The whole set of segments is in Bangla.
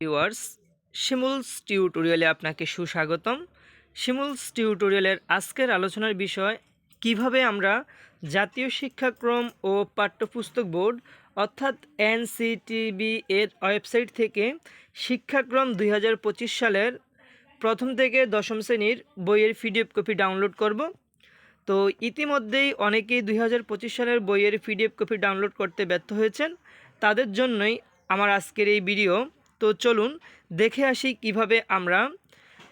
ভিউয়ার্স শিমুলস টিউটোরিয়ালে আপনাকে সুস্বাগতম। শিমুলস টিউটোরিয়ালের আজকের আলোচনার বিষয়, কীভাবে আমরা জাতীয় শিক্ষাক্রম ও পাঠ্যপুস্তক বোর্ড, অর্থাৎ এনসিটিবি এর ওয়েবসাইট থেকে শিক্ষাক্রম দুই হাজার পঁচিশ সালের প্রথম থেকে দশম শ্রেণির বইয়ের পিডিএফ কপি ডাউনলোড করব। তো ইতিমধ্যেই অনেকেই দুই হাজার পঁচিশ সালের বইয়ের পিডিএফ কপি ডাউনলোড করতে ব্যর্থ হয়েছেন। তাদের জন্যই আমার আজকের এই ভিডিও তো চলুন দেখে আসি কীভাবে আমরা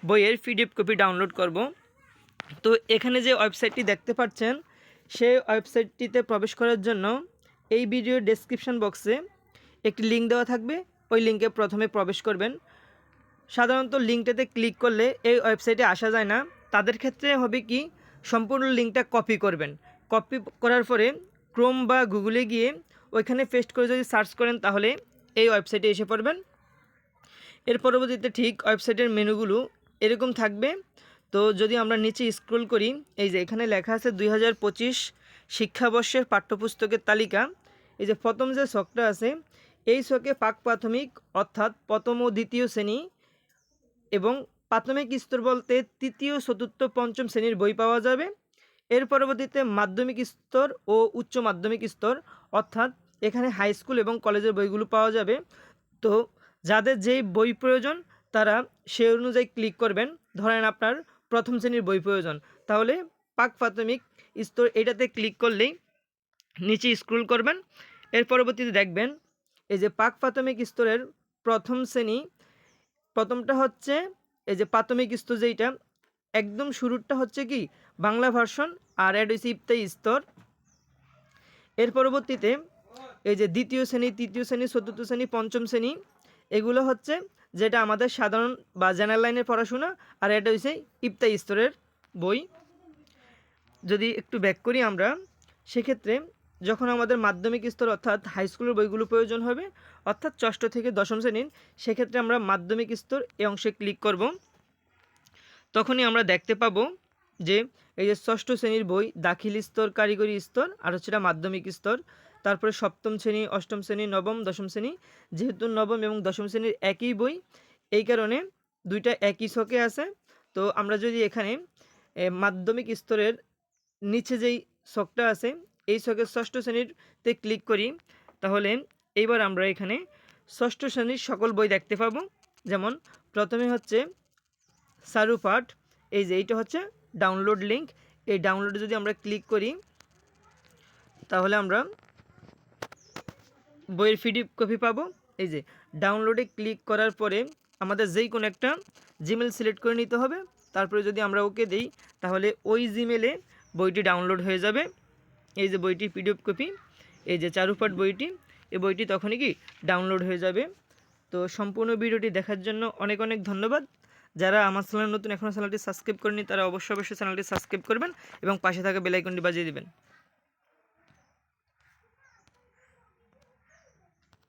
বইয়ের পিডিএফ কপি ডাউনলোড করব। তো এখানে যে ওয়েবসাইটটি দেখতে পাচ্ছেন, সেই ওয়েবসাইটটিতে প্রবেশ করার জন্য এই ভিডিওর ডেসক্রিপশন বক্সে একটি লিঙ্ক দেওয়া থাকবে। ওই লিঙ্কে প্রথমে প্রবেশ করবেন। সাধারণত লিঙ্কটাতে ক্লিক করলে এই ওয়েবসাইটে আসা যায় না। তাদের ক্ষেত্রে হবে কি, সম্পূর্ণ লিঙ্কটা কপি করবেন। কপি করার পরে ক্রোম বা গুগলে গিয়ে ওইখানে পেস্ট করে যদি সার্চ করেন, তাহলে এই ওয়েবসাইটে এসে পড়বেন। এর পরবর্তীতে ঠিক ওয়েবসাইটের মেনুগুলো এরকম থাকবে। তো যদি আমরা নিচে স্ক্রল করি, এই যে এখানে লেখা আছে দুই হাজার পঁচিশ শিক্ষাবর্ষের পাঠ্যপুস্তকের তালিকা। এই যে প্রথম যে শখটা আছে, এই শখে পাক প্রাথমিক অর্থাৎ প্রথম ও দ্বিতীয় শ্রেণি এবং প্রাথমিক স্তর বলতে তৃতীয়, চতুর্থ, পঞ্চম শ্রেণির বই পাওয়া যাবে। এর পরবর্তীতে মাধ্যমিক স্তর ও উচ্চ মাধ্যমিক স্তর অর্থাৎ এখানে হাই স্কুল এবং কলেজের বইগুলো পাওয়া যাবে। তো যাদের যেই বই প্রয়োজন, তারা সে অনুযায়ী ক্লিক করবেন। ধরেন আপনার প্রথম শ্রেণির বই প্রয়োজন। তাহলে পাক প্রাথমিক স্তর এটাতে ক্লিক করলেই নিচে স্ক্রল করবেন। এর পরবর্তীতে দেখবেন, এই যে পাক প্রাথমিক স্তরের প্রথম শ্রেণি, প্রথমটা হচ্ছে, এই যে প্রাথমিক স্তর যেইটা, একদম শুরুরটা হচ্ছে কি? বাংলা ভার্সন আর অ্যাড হয়েছে স্তর। এর পরবর্তীতে, এই যে দ্বিতীয় শ্রেণি, তৃতীয় শ্রেণি, চতুর্থ শ্রেণি, পঞ্চম শ্রেণি এগুলো হচ্ছে যেটা আমাদের সাধারণ বা জেনারেল লাইনের পড়াশোনা, আর এটা হচ্ছে ইফতাই স্তরের বই। যদি একটু ব্যাক করি আমরা, সেক্ষেত্রে যখন আমাদের মাধ্যমিক স্তর অর্থাৎ হাই স্কুলের বইগুলো প্রয়োজন হবে, অর্থাৎ ষষ্ঠ থেকে দশম শ্রেণির, সেক্ষেত্রে আমরা মাধ্যমিক স্তর এই অংশে ক্লিক করব। তখনই আমরা দেখতে পাবো যে এই যে ষষ্ঠ শ্রেণির বই, দাখিল স্তর, কারিগরি স্তর, আর হচ্ছে মাধ্যমিক স্তর তারপরে সপ্তম শ্রেণি, অষ্টম শ্রেণি, নবম, দশম শ্রেণি। যেহেতু নবম এবং দশম শ্রেণির একই বই, এই কারণে দুইটা একই ছকে আছে। তো আমরা যদি এখানে মাধ্যমিক স্তরের নিচে যেই ছকটা আছে, এই ছকের ষষ্ঠ শ্রেণীরতে ক্লিক করি, তাহলে এইবার আমরা এখানে ষষ্ঠ শ্রেণির সকল বই দেখতে পাবো। যেমন, প্রথমে হচ্ছে সারুপাঠ এই যে এইটা হচ্ছে ডাউনলোড লিঙ্ক এই ডাউনলোডে যদি আমরা ক্লিক করি, তাহলে আমরা বইয়ের পিডিএফ কপি পাবো। এই যে ডাউনলোডে ক্লিক করার পরে আমাদের যেই কোনো একটা জিমেল সিলেক্ট করে নিতে হবে। তারপরে যদি আমরা ওকে দিই, তাহলে ওই জিমেলে বইটি ডাউনলোড হয়ে যাবে। এই যে বইটি পিডিএফ কপি এই যে চারুপাট বইটি, এই বইটি তখনই কি ডাউনলোড হয়ে যাবে। তো সম্পূর্ণ ভিডিওটি দেখার জন্য অনেক অনেক ধন্যবাদ। যারা আমার চ্যানেল নতুন এখনও চ্যানেলটি সাবস্ক্রাইব করেনি তারা অবশ্যই অবশ্যই চ্যানেলটি সাবস্ক্রাইব করবেন এবং পাশে থাকা বেলাইকনটি বাজিয়ে দিবেন।